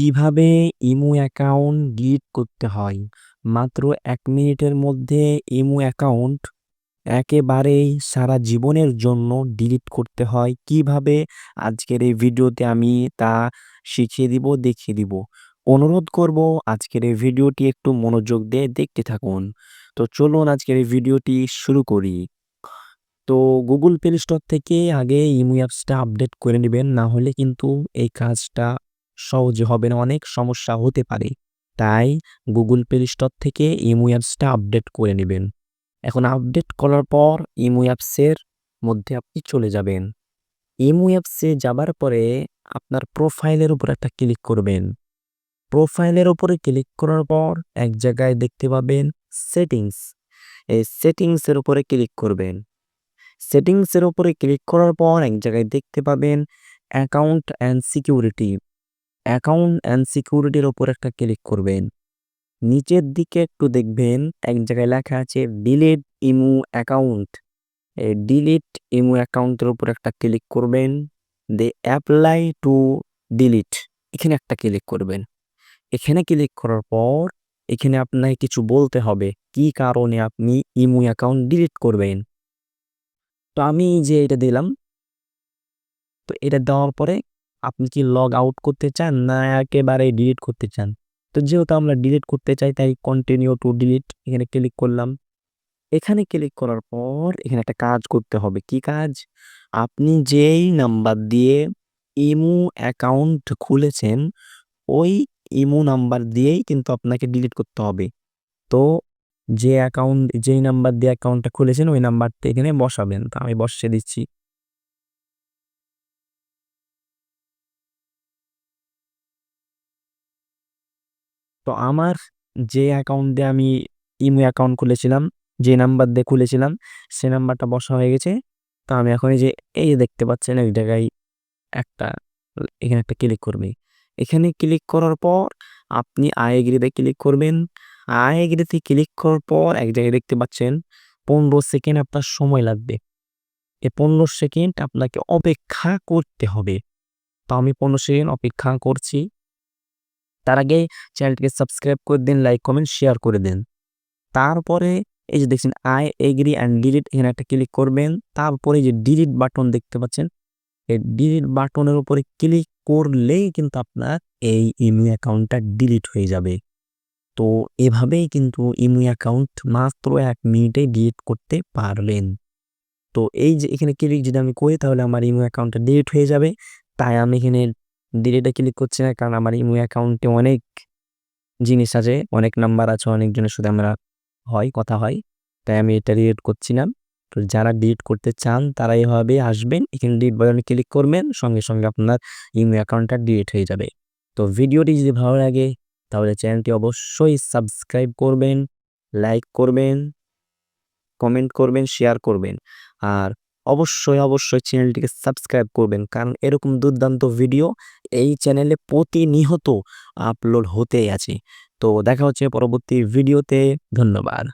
কীভাবে imo account delete করতে হয়? মাত্র এক মিনিটের মধ্যে ইমো অ্যাকাউন্ট একেবারেই সারা জীবনের জন্য ডিলিট করতে হয়। কীভাবে? আজকের এই ভিডিওতে আমি তা শিখিয়ে দিব, দেখিয়ে দিব। অনুরোধ করব, আজকের এই ভিডিওটি একটু মনোযোগ দিয়ে দেখতে থাকুন। তো চলুন আজকের এই ভিডিওটি শুরু করি। তো গুগল প্লে স্টোর থেকে আগে ইমো অ্যাপসটা আপডেট করে নেবেন, না হলে কিন্তু এই কাজটা সহজে হবে না, অনেক সমস্যা হতে পারে। তাই গুগল প্লে স্টোর থেকে ইমো অ্যাপসটা আপডেট করে নেবেন। এখন আপডেট করার পর ইমো অ্যাপসের মধ্যে আপনি চলে যাবেন। ইমো অ্যাপসে যাবার পরে আপনার প্রোফাইলের উপর একটা ক্লিক করবেন। প্রোফাইলের উপরে ক্লিক করার পর এক জায়গায় দেখতে পাবেন সেটিংস এই সেটিংসের উপরে ক্লিক করবেন। সেটিংসের উপরে ক্লিক করার পর এক জায়গায় দেখতে পাবেন account and security account and সিকিউরিটির ওপর একটা ক্লিক করবেন। নিচের দিকে একটু দেখবেন, এক জায়গায় লেখা আছে ডিলিট ইমু অ্যাকাউন্ট এই ডিলিট ইমু অ্যাকাউন্টের উপর একটা ক্লিক করবেন। দে অ্যাপ্লাই টু ডিলিট এখানে একটা ক্লিক করবেন। এখানে ক্লিক করার পর, এখানে আপনাকে কিছু বলতে হবে, কি কারণে আপনি ইমু অ্যাকাউন্ট ডিলিট করবেন। তো আমি যে এটা দিলাম। তো এটা দেওয়ার পরে আপনি কি লগ আউট করতে চান না একেবারে ডিলিট করতে চান? তো যেহেতু আমরা ডিলিট করতে চাই, তাই কন্টিনিউ টু ডিলিট এখানে ক্লিক করলাম। এখানে ক্লিক করার পর এখানে একটা কাজ করতে হবে। কি কাজ? আপনি যেই নাম্বার দিয়ে ইমো অ্যাকাউন্ট খুলেছেন, ওই ইমো নাম্বার দিয়েই কিন্তু আপনাকে ডিলিট করতে হবে। তো যে অ্যাকাউন্ট যেই নাম্বার দিয়ে অ্যাকাউন্টটা খুলেছেন, ওই নাম্বারটা এখানে বসাবেন। তো আমি বসিয়ে দিচ্ছি। তো আমার যে অ্যাকাউন্ট আমি ইমো অ্যাকাউন্ট খুলেছিলাম, যে নাম্বার দিয়ে খুলেছিলাম, সে নাম্বারটা বসা হয়ে গেছে। তো আমি এখন যে, এই যে দেখতে পাচ্ছেন এক জায়গায় একটা, এখানে একটা ক্লিক করবে। এখানে ক্লিক করার পর আপনি আই এগ্রিতে ক্লিক করবেন। আই এগ্রিতে ক্লিক করার পর এক জায়গায় দেখতে পাচ্ছেন, পনেরো সেকেন্ড আপনার সময় লাগবে। এই পনেরো সেকেন্ড আপনাকে অপেক্ষা করতে হবে। তো আমি পনেরো সেকেন্ড অপেক্ষা করছি। তার আগে চ্যানেলটিকে সাবস্ক্রাইব করে দিন, লাইক, কমেন্ট, শেয়ার করে দিন। তারপরে এই যে দেখছেন আই এগ্রি অ্যান্ড ডিলিট এখানে একটা ক্লিক করবেন। তারপরে যে ডিলিট বাটন দেখতে পাচ্ছেন, এই ডিলিট বাটনের উপরে ক্লিক করলেই কিন্তু আপনার এই ইমো অ্যাকাউন্টটা ডিলিট হয়ে যাবে। তো এভাবেই কিন্তু ইমো অ্যাকাউন্ট মাত্র এক মিনিটে ডিলিট করতে পারবেন। তো এই যে এখানে ক্লিক যদি আমি করি, তাহলে আমার ইমো অ্যাকাউন্টটা ডিলিট হয়ে যাবে। তাই আমি এখানে ডিলিটে ক্লিক করছি না। কারণ আমার ইমো অ্যাকাউন্টে অনেক জিনিস আছে, অনেক নাম্বার আছে, অনেকজনের সাথে আমরা হয়, কথা হয়। তাই আমি এটা ডিলিট করছি না। তো যারা ডিলিট করতে চান, তারা এভাবে আসবেন, এখানে ডিলিট বাটনে ক্লিক করবেন, সঙ্গে সঙ্গে আপনার ইমো অ্যাকাউন্টটা ডিলিট হয়ে যাবে। তো ভিডিওটি যদি ভালো লাগে, তাহলে চ্যানেলটি অবশ্যই সাবস্ক্রাইব করবেন লাইক করবেন কমেন্ট করবেন শেয়ার করবেন। আর অবশ্যই অবশ্যই চ্যানেলটিকে সাবস্ক্রাইব করবেন। কারণ এরকম দুর্দান্ত ভিডিও এই চ্যানেলে প্রতিনিয়ত আপলোড হতেই আছে। তো দেখা হচ্ছে পরবর্তী ভিডিওতে ধন্যবাদ।